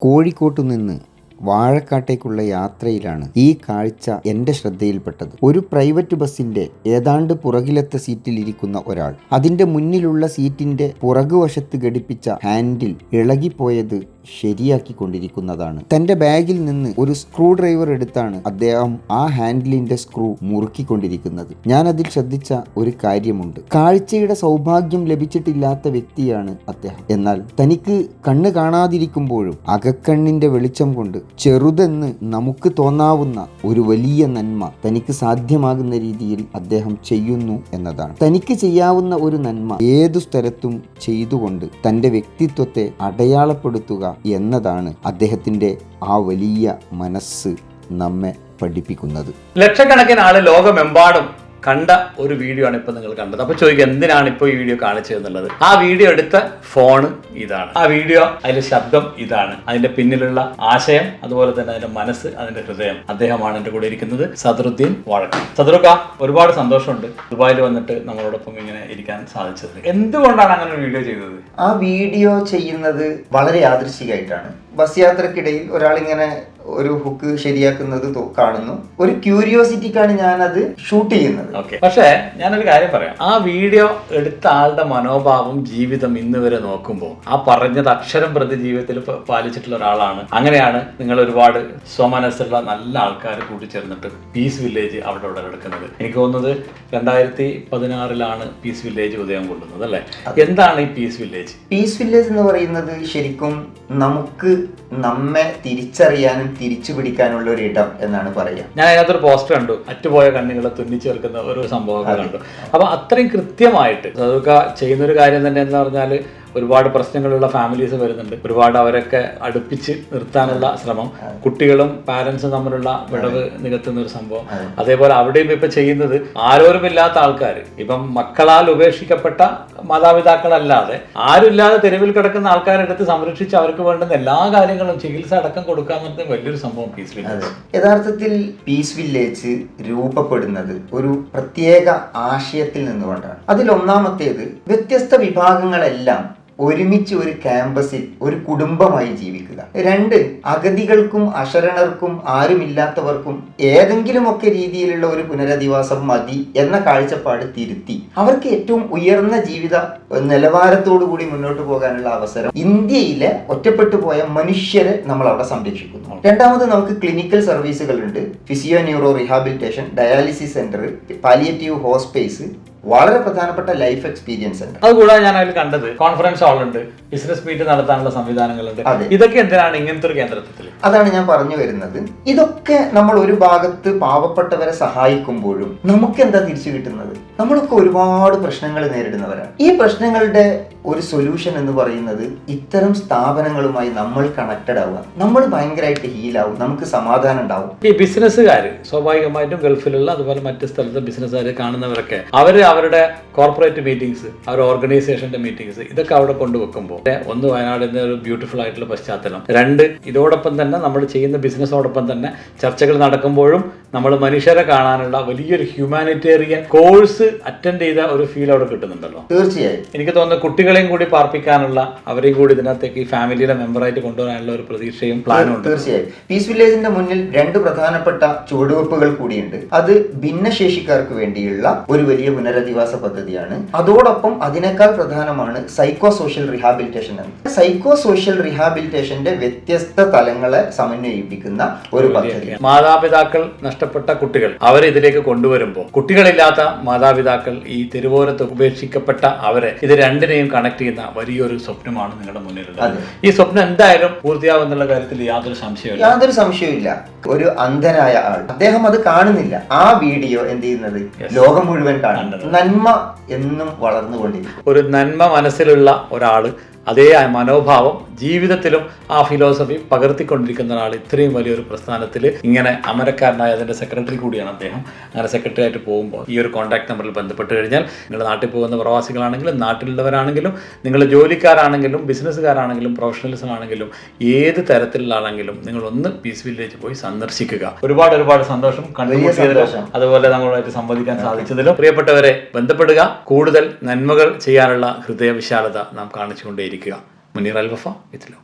കോഴിക്കോട്ടു നിന്ന് വാഴക്കാട്ടേക്കുള്ള യാത്രയിലാണ് ഈ കാഴ്ച എന്റെ ശ്രദ്ധയിൽപ്പെട്ടത്. ഒരു പ്രൈവറ്റ് ബസ്സിന്റെ ഏതാണ്ട് പുറകിലത്തെ സീറ്റിൽ ഇരിക്കുന്ന ഒരാൾ അതിന്റെ മുന്നിലുള്ള സീറ്റിന്റെ പുറകുവശത്ത് ഘടിപ്പിച്ച ഹാൻഡിൽ ഇളകിപ്പോയത് ശരിയാക്കിക്കൊണ്ടിരിക്കുന്നതാണ്. തന്റെ ബാഗിൽ നിന്ന് ഒരു സ്ക്രൂ ഡ്രൈവർ എടുത്താണ് അദ്ദേഹം ആ ഹാൻഡിലിന്റെ സ്ക്രൂ മുറുക്കിക്കൊണ്ടിരിക്കുന്നത്. ഞാൻ അതിൽ ശ്രദ്ധിച്ച ഒരു കാര്യമുണ്ട്. കാഴ്ചയുടെ സൗഭാഗ്യം ലഭിച്ചിട്ടില്ലാത്ത വ്യക്തിയാണ് അദ്ദേഹം. എന്നാൽ തനിക്ക് കണ്ണ് കാണാതിരിക്കുമ്പോഴും അകക്കണ്ണിന്റെ വെളിച്ചം കൊണ്ട് ചെറുതെന്ന് നമുക്ക് തോന്നാവുന്ന ഒരു വലിയ നന്മ തനിക്ക് സാധ്യമാകുന്ന രീതിയിൽ അദ്ദേഹം ചെയ്യുന്നു എന്നതാണ്. തനിക്ക് ചെയ്യാവുന്ന ഒരു നന്മ ഏതു സ്ഥലത്തും ചെയ്തുകൊണ്ട് തന്റെ വ്യക്തിത്വത്തെ അടയാളപ്പെടുത്തുക എന്നതാണ് അദ്ദേഹത്തിന്റെ ആ വലിയ മനസ്സ് നമ്മെ പഠിപ്പിക്കുന്നത്. ലക്ഷക്കണക്കിന് ആൾ ലോകമെമ്പാടും കണ്ട ഒരു വീഡിയോ ആണ് ഇപ്പൊ നിങ്ങൾ കണ്ടത്. അപ്പൊ ചോദിക്കുക എന്തിനാണ് ഇപ്പൊ ഈ വീഡിയോ കാണിച്ചതെന്നുള്ളത്? ആ വീഡിയോ എടുത്ത ഫോണ് ഇതാണ്. ആ വീഡിയോ അതിലെ ശബ്ദം ഇതാണ്. അതിന്റെ പിന്നിലുള്ള ആശയം അതുപോലെ തന്നെ അതിന്റെ മനസ്സ് അതിന്റെ ഹൃദയം. അദ്ദേഹമാണ് എന്റെ കൂടെ ഇരിക്കുന്നത്. സദറുദ്ദീൻ വഴക്കം. സദറുക്ക ഒരുപാട് സന്തോഷമുണ്ട്. ദുബായിൽ വന്നിട്ട് നമ്മളോടൊപ്പം ഇങ്ങനെ ഇരിക്കാൻ സാധിച്ചത്. എന്തുകൊണ്ടാണ് അങ്ങനെ ഒരു വീഡിയോ ചെയ്തത്? ആ വീഡിയോ ചെയ്യുന്നത് വളരെ യാദൃശികമായിട്ടാണ്. ബസ് യാത്രക്കിടയിൽ ഒരാളിങ്ങനെ ഒരു ഹുക്ക് ശരിയാക്കുന്നത് കാണുന്നു. ഒരു ക്യൂരിയോസിറ്റിക്കാണ് ഞാൻ അത് ഷൂട്ട് ചെയ്യുന്നത്. ഓക്കെ പക്ഷേ ഞാനൊരു കാര്യം പറയാം. ആ വീഡിയോ എടുത്ത ആളുടെ മനോഭാവം ജീവിതം ഇന്ന് വരെ നോക്കുമ്പോൾ ആ പറഞ്ഞത് അക്ഷരം പ്രതി ജീവിതത്തിൽ പ- പാലിച്ചിട്ടുള്ള ഒരാളാണ്. അങ്ങനെയാണ് നിങ്ങൾ ഒരുപാട് സ്വമനസ്സുള്ള നല്ല ആൾക്കാർ കൂട്ടിച്ചേർന്നിട്ട് പീസ് വില്ലേജ് അവിടെ ഇവിടെ എടുക്കുന്നത് എനിക്ക് തോന്നുന്നത് രണ്ടായിരത്തി പതിനാറിലാണ് പീസ് വില്ലേജ് ഉദയം കൊള്ളുന്നത് അല്ലേ? എന്താണ് ഈ പീസ് വില്ലേജ് പീസ് വില്ലേജ് എന്ന് പറയുന്നത് ശരിക്കും നമുക്ക് നമ്മെ തിരിച്ചറിയാനും തിരിച്ചു പിടിക്കാനുള്ള ഒരു ഇടം എന്നാണ് പറയുക. ഞാൻ അതിനകത്തൊരു പോസ്റ്റർ കണ്ടു. അറ്റുപോയ കണ്ണുകളെ തുന്നിച്ചേർക്കുന്ന ഒരു സംഭവം കണ്ടു. അപ്പൊ അത്രയും കൃത്യമായിട്ട് ചെയ്യുന്ന ഒരു കാര്യം തന്നെ എന്ന് പറഞ്ഞാൽ ഒരുപാട് പ്രശ്നങ്ങളുള്ള ഫാമിലീസ് വരുന്നുണ്ട്. ഒരുപാട് അവരൊക്കെ അടുപ്പിച്ച് നിർത്താനുള്ള ശ്രമം. കുട്ടികളും പാരൻസും തമ്മിലുള്ള വിടവ് നികത്തുന്ന ഒരു സംഭവം. അതേപോലെ അവിടെയും ഇപ്പൊ ചെയ്യുന്നത് ആരോരുമില്ലാത്ത ആൾക്കാർ ഇപ്പം മക്കളാൽ ഉപേക്ഷിക്കപ്പെട്ട മാതാപിതാക്കളല്ലാതെ ആരുമില്ലാതെ തെരുവിൽ കിടക്കുന്ന ആൾക്കാരെടുത്ത് സംരക്ഷിച്ച് അവർക്ക് വേണ്ടുന്ന എല്ലാ കാര്യങ്ങളും ചികിത്സ അടക്കം കൊടുക്കുക എന്നത് വലിയൊരു സംഭവം പീസ് വില്ലേജ് യഥാർത്ഥത്തിൽ പീസ് വില്ലേജ് രൂപപ്പെടുന്നത് ഒരു പ്രത്യേക ആശയത്തിൽ നിന്നുകൊണ്ടാണ്. അതിൽ ഒന്നാമത്തേത് വ്യത്യസ്ത വിഭാഗങ്ങളെല്ലാം ഒരുമിച്ച് ഒരു ക്യാമ്പസിൽ ഒരു കുടുംബമായി ജീവിക്കുക. രണ്ട് അഗതികൾക്കും അശരണർക്കും ആരുമില്ലാത്തവർക്കും ഏതെങ്കിലുമൊക്കെ രീതിയിലുള്ള ഒരു പുനരധിവാസം മതി എന്ന കാഴ്ചപ്പാട് തിരുത്തി. അവർക്ക് ഏറ്റവും ഉയർന്ന ജീവിത നിലവാരത്തോടു കൂടി മുന്നോട്ട് പോകാനുള്ള അവസരം ഇന്ത്യയിലെ ഒറ്റപ്പെട്ടു പോയ മനുഷ്യരെ നമ്മൾ അവിടെ സംരക്ഷിക്കുന്നു. രണ്ടാമത് നമുക്ക് clinical സർവീസുകളുണ്ട്. Physio neuro rehabilitation dialysis centre palliative hospice വളരെ പ്രധാനപ്പെട്ട ലൈഫ് എക്സ്പീരിയൻസ് ഉണ്ട്. അതുകൂടാതെ ഞാൻ അതിൽ കണ്ടത് കോൺഫറൻസ് ഹാൾ ഉണ്ട് ബിസിനസ് മീറ്റ് നടത്താനുള്ള സംവിധാനങ്ങളുണ്ട്. ഇതൊക്കെ എന്തിനാണ് ഇങ്ങനത്തെ ഒരു കേന്ദ്രത്തിൽ? അതാണ് ഞാൻ പറഞ്ഞു വരുന്നത്. ഇതൊക്കെ നമ്മൾ ഒരു ഭാഗത്ത് പാവപ്പെട്ടവരെ സഹായിക്കുമ്പോഴും നമുക്ക് എന്താ തിരിച്ചു കിട്ടുന്നത്? നമ്മളൊക്കെ ഒരുപാട് പ്രശ്നങ്ങൾ നേരിടുന്നവരാണ്. ഈ പ്രശ്നങ്ങളുടെ ഒരു സൊല്യൂഷൻ എന്ന് പറയുന്നത് ഇത്തരം സ്ഥാപനങ്ങളുമായി നമ്മൾ കണക്റ്റഡ് ആവുക. നമ്മൾ ഭയങ്കരമായിട്ട് ഹീലാവും നമുക്ക് സമാധാനം ഉണ്ടാവും. ഈ ബിസിനസ്സുകാർ സ്വാഭാവികമായിട്ടും ഗൾഫിലുള്ള അതുപോലെ മറ്റ് സ്ഥലത്തെ ബിസിനസ്സുകാരെ കാണുന്നവരൊക്കെ അവർ അവരുടെ കോർപ്പറേറ്റ് മീറ്റിംഗ്സ് അവരുടെ ഓർഗനൈസേഷന്റെ മീറ്റിംഗ്സ് ഇതൊക്കെ അവിടെ കൊണ്ടുവെക്കുമ്പോൾ ഒന്ന് വയനാട് എന്ന ഒരു ബ്യൂട്ടിഫുൾ ആയിട്ടുള്ള പശ്ചാത്തലം. രണ്ട് ഇതോടൊപ്പം തന്നെ നമ്മൾ ചെയ്യുന്ന ബിസിനസ്സോടൊപ്പം തന്നെ ചർച്ചകൾ നടക്കുമ്പോഴും നമ്മൾ മനുഷ്യരെ കാണാനുള്ള വലിയൊരു ഹ്യൂമാനിറ്റേറിയൻ കോഴ്സ് അറ്റൻഡ് ചെയ്ത ഒരു ഫീൽ അവിടെ കിട്ടുന്നുണ്ടല്ലോ. തീർച്ചയായും. എനിക്ക് തോന്നുന്നു കുട്ടികളെയും കൂടി പാർപ്പിക്കാനുള്ള അവരെയും കൂടി ഇതിനകത്തേക്ക് ഈ ഫാമിലിയുടെ മെമ്പറായിട്ട് കൊണ്ടുവരാനുള്ള ഒരു പ്രതീക്ഷയും പ്ലാനും ഉണ്ട്. തീർച്ചയായും. പീസ് വില്ലേജിന്റെ മുന്നിൽ രണ്ട് പ്രധാനപ്പെട്ട ചുവടുവെപ്പുകൾ കൂടിയുണ്ട്. അത് ഭിന്നശേഷിക്കാർക്ക് വേണ്ടിയുള്ള ഒരു വലിയ പുനരധിവാസ പദ്ധതിയാണ്. അതോടൊപ്പം അതിനേക്കാൾ പ്രധാനമാണ് സൈക്കോ സോഷ്യൽ റിഹാബിലിറ്റേഷൻ എന്ന്. സൈക്കോ സോഷ്യൽ റിഹാബിലിറ്റേഷന്റെ വ്യത്യസ്ത തലങ്ങളെ സമന്വയിപ്പിക്കുന്ന ഒരു പദ്ധതി. മാതാപിതാക്കൾ നഷ്ടപ്പെട്ട കുട്ടികൾ അവരെ ഇതിലേക്ക് കൊണ്ടുവരുമ്പോൾ കുട്ടികളില്ലാത്ത മാതാപിതാക്കൾ ഈ തെരുവോരത്ത് ഉപേക്ഷിക്കപ്പെട്ട അവരെ ഇത് രണ്ടിനെയും കണക്ട് ചെയ്യുന്ന വലിയൊരു സ്വപ്നമാണ് നിങ്ങളുടെ മുന്നിലുള്ളത്. ഈ സ്വപ്നം എന്തായാലും പൂർത്തിയാവും എന്നുള്ള കാര്യത്തിൽ യാതൊരു സംശയമില്ല യാതൊരു സംശയവുമില്ല. ഒരു അന്ധനായ ആൾ. അദ്ദേഹം അത് കാണുന്നില്ല. ആ വീഡിയോ എന്ത് ചെയ്യുന്നത്? ലോകം മുഴുവൻ കാണുന്നത് നന്മ എന്നും വളർന്നുകൊണ്ടിരിക്കും. ഒരു നന്മ മനസ്സിലുള്ള ഒരാൾ അതേ ആ മനോഭാവം ജീവിതത്തിലും ആ ഫിലോസഫി പകർത്തിക്കൊണ്ടിരിക്കുന്ന ഒരാൾ ഇത്രയും വലിയൊരു പ്രസ്ഥാനത്തിൽ ഇങ്ങനെ അമരക്കാരനായ അതിന്റെ സെക്രട്ടറി കൂടിയാണ് അദ്ദേഹം. അങ്ങനെ സെക്രട്ടറി ആയിട്ട് പോകുമ്പോൾ ഈ ഒരു കോൺടാക്ട് നമ്പറിൽ ബന്ധപ്പെട്ട് കഴിഞ്ഞാൽ നിങ്ങൾ നാട്ടിൽ പോകുന്ന പ്രവാസികളാണെങ്കിലും നാട്ടിലുള്ളവരാണെങ്കിലും നിങ്ങൾ ജോലിക്കാരാണെങ്കിലും ബിസിനസ്സുകാരാണെങ്കിലും പ്രൊഫഷണലിസം ആണെങ്കിലും ഏത് തരത്തിലുള്ളതാണെങ്കിലും നിങ്ങൾ ഒന്ന് പീസ് വില്ലേജ് പോയി സന്ദർശിക്കുക. ഒരുപാട് ഒരുപാട് സന്തോഷം. അതുപോലെ നമ്മളുമായിട്ട് സംവദിക്കാൻ സാധിച്ചതിലും പ്രിയപ്പെട്ടവരെ ബന്ധപ്പെടുക. കൂടുതൽ നന്മകൾ ചെയ്യാനുള്ള ഹൃദയവിശാലത നാം ikke i gang. Men de er 11 fa i til